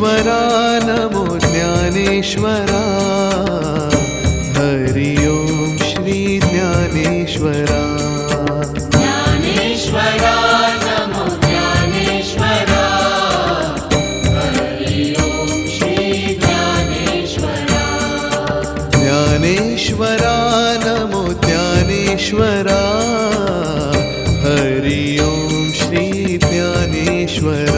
Dnyaneshwara नमो Dnyaneshwara Hari ओं Shri Dnyaneshwara Dnyaneshwara Hari ओं Dnyaneshwara नमो Dnyaneshwara Hari ओं Shri Dnyaneshwara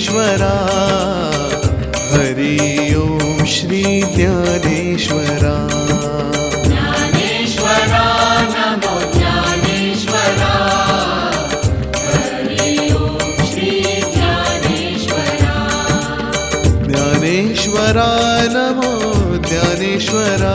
Dnyaneshwara Hari ॐ Shri Dnyaneshwara Dnyaneshwara नमो Dnyaneshwara